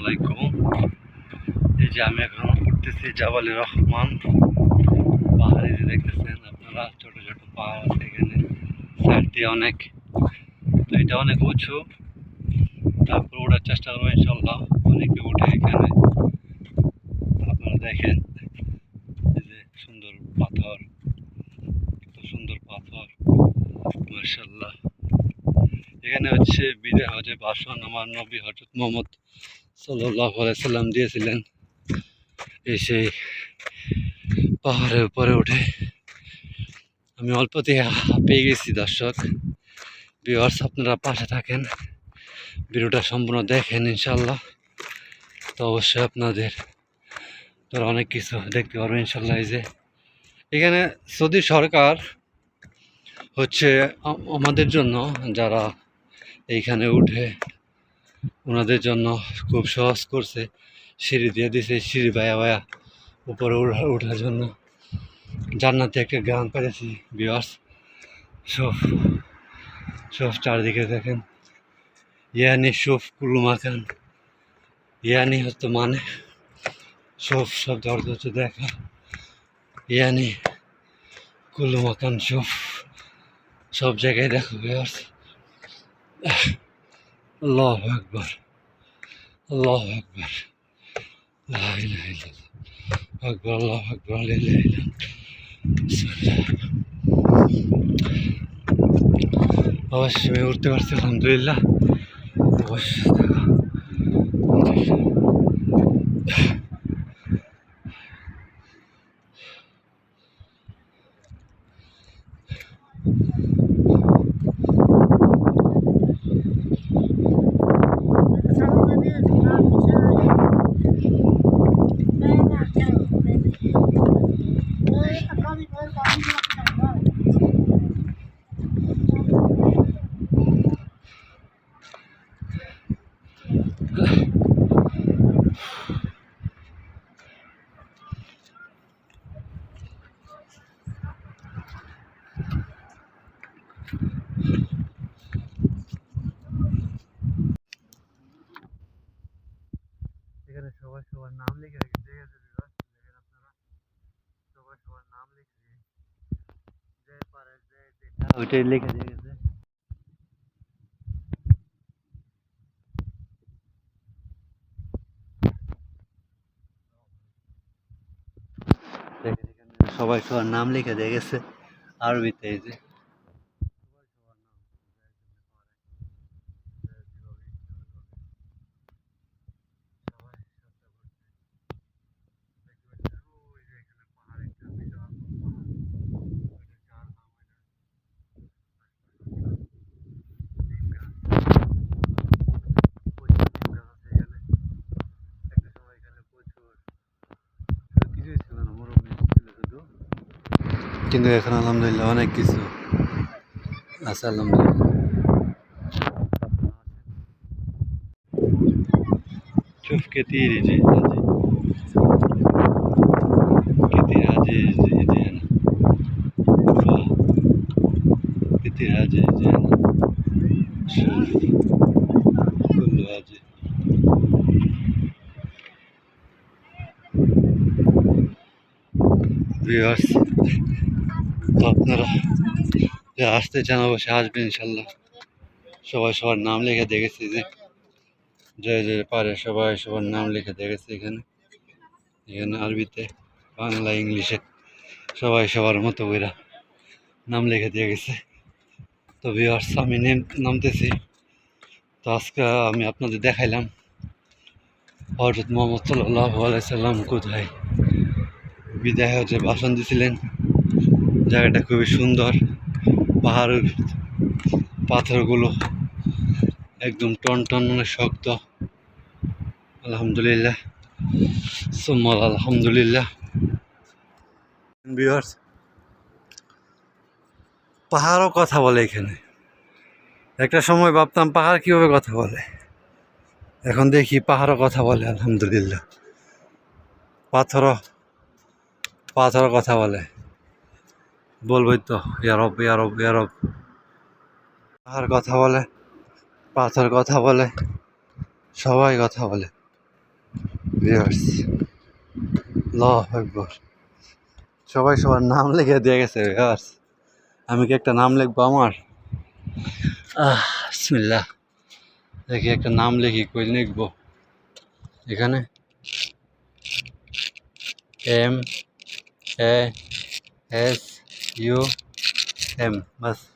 আলাইকুম। এই যে আমি এখন উঠতেছি জাবালি রহমান। পাহাড়ে যে দেখতেছেন, আপনারা ছোট ছোট পাহাড় আছে এখানে, সাইড দিয়ে অনেক। তো এটা অনেক উঁচু। তারপর ওঠার চেষ্টা করব ইনশাল্লাহ অনেকে উঠে এখানে। আপনারা দেখেন, এই যে সুন্দর পাথর, কত সুন্দর পাথর মার্শাল্লাহ এখানে হচ্ছে বিদায় হজে ভাষণ আমার নবী হজরত মোহাম্মদ সাল্লাম দিয়েছিলেন। এসে পাহাড়ের উপরে উঠে আমি অল্পতে পেয়ে গেছি, দর্শক। বিওয়ার্স আপনারা পাশে থাকেন। ভিডিওটা সম্পূর্ণ দেখেন ইনশাল্লাহ তো অবশ্যই আপনাদের তোরা অনেক কিছু দেখতে পারবেন ইনশাল্লাহ এই যে। এখানে সৌদি সরকার হচ্ছে আমাদের জন্য যারা এইখানে উঠে ওনাদের জন্য খুব সহজ করছে, সিঁড়ি দিয়ে দিছে, সিঁড়ি বায়া বায়া উপরে ওঠার জন্য। জান্নাতে একটা গান পেয়েছি বিয়ার্স সব সব চারদিকে দেখেন। ইয়ানি সব কুলু মাখান ইয়ানি হচ্ছে মানে সব সব দরদ হচ্ছে দেখা। ইয়ানি কুলু মাকান সব সব জায়গায় দেখো বিয়ার্স Allahu Ekber. Allahu Ekber. La ilahe illallah. Ekber Allahu Ekber. La ilahe illallah. Hoş, me gusta Alhamdulillah. Hoş, এখানে সবাই সবার নাম লিখে রেখে দেখেছে দেখেন আপনারা সবাই সবার নাম লিখে যে পারে যে যেটা ওইটাই লিখে দিয়ে গেছে দেখেন এখানে সবাই সবার নাম লিখে দিয়ে গেছে আরবিতে এই যে সবাই সবার নাম যে যেভাবে সবাই চেষ্টা করছে দেখতে পাচ্ছেন ওই যে এখানে পাহাড় একটা বিশাল বড় পাহাড় ওইটা যার নাম ওইটা নিম গাছ প্রচুর নিম গাছ আছে এখানে একটা সময় এখানে প্রচুর শুধু কিছুই ছিল না মরুভূমি ছিল শুধু কিন্তু এখন আলহামদুলিল্লাহ অনেক কিছু আছে আলহামদুলিল্লাহ। চুপ ভিউয়ার্স তো আপনারা যে আসতে চান অবশ্যই আসবেন, ইনশাল্লাহ। সবাই সবার নাম লিখে দেখেছি যে যে যে পারে সবাই সবার নাম লিখে দেখেছি এখানে। এখানে আরবিতে, বাংলা, ইংলিশে সবাই সবার মতো করে নাম লিখে দিয়ে গেছে। তো ভিউয়ার্স আমি নেম, নামতেছি। তো আজকে আমি আপনাদের দেখাইলাম হজরত মোহাম্মদ সাল্লাহ আলাইসাল্লাম কোথায়? বিদায় হচ্ছে ভাষণ দিছিলেন জায়গাটা খুবই সুন্দর। পাহাড়ের পাথরগুলো একদম টন টন মানে শক্ত। আলহামদুলিল্লাহ। সুম্মাল আলহামদুলিল্লাহ। ভিউয়ার্স পাহাড়ও কথা বলে এখানে। একটা সময় ভাবতাম পাহাড় কীভাবে কথা বলে। এখন দেখি পাহাড়ও কথা বলে, আলহামদুলিল্লাহ। পাথরও পাথরও কথা বলে। বলবোই তো ইয়ারব ইয়ারব ইয়ারব পাহাড় কথা বলে? পাথর কথা বলে। সবাই কথা বলে। সবাই সবার নাম লিখে দিয়ে গেছে আমি কি একটা নাম লিখব আমার? আহ দেখি একটা নাম লিখি, কই লিখব? এখানে? M A S U M बस